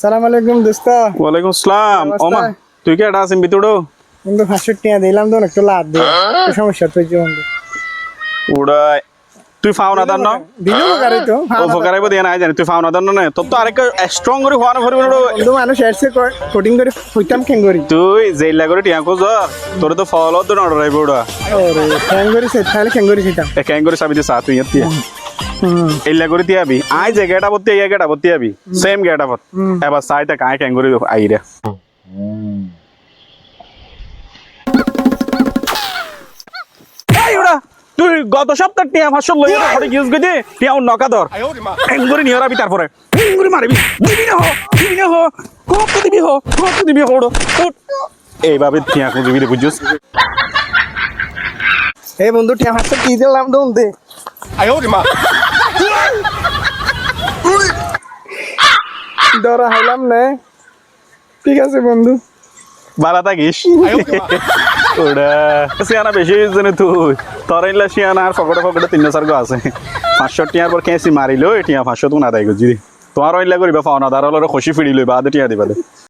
সালাম আলাইকুম দোস্ত। ওয়ালাইকুম আসসালাম। ওমা তুই কি আছেন ভিতরো বন্ধু পাঁচশো টাকা দিলাম তো একটু লাভ দিয়ে কি সমস্যা তুই যে বন্ধু উড়াই তুই ফাও না দান না? দিল গাড়ি তো। ও ফকারাইব দিয়ে নাই জানি তুই ফাও না দান না তোর তো আরেক স্ট্রং করে হওয়া না ভরবি না বন্ধু মানুষ এসে কোটিং করে হইতাম খেং করি? তুই জেলা করে টিয়া কোজ তোর তো ফল তো না ডরাইব ওটা ওরে খেং করি সে তাহলে খেং করি এ কেন করে সাবি সা তুই ইয়াতিয়া এলা করে তিয়াবি আই যে গেটা বত্তি এই গেটা বত্তি আবি। সেম গেটা বত এবার সাইতে কাই কেন করে আই রে। এই ওরা তুই গত সপ্তাহ টিয়া ভাষণ লই ঘরে গিয়েছ গদি টিয়া নকা ধর। কেন করে নিয়ে রাবি তারপরে। করে মারবি। দিবি না হো দিবি না হো। কত দিবি হো কত দিবি হো এইভাবে টিয়া খুঁজবি রে বুঝছিস? এই বন্ধু টিয়া পাঁচশো কি দিলাম তো দে। 哎呦 দরা হাইলাম না। ঠিক আছে, বন্ধু। ভালো থাকিস। ওটা সিয়ানা বেশি জানি তুই। তোর ইনলা সিয়ানা আর ফকটে ফকটে তিন সার্গ আছে। পাঁচশো টিয়ার পর কেঁচি মারিলো টিয়া পাঁচশো তুমি আদায় করছি তোমার ইনলা করিবা পাওনা তার হলো খুশি ফিরিলো বা আদে টিয়া দিবা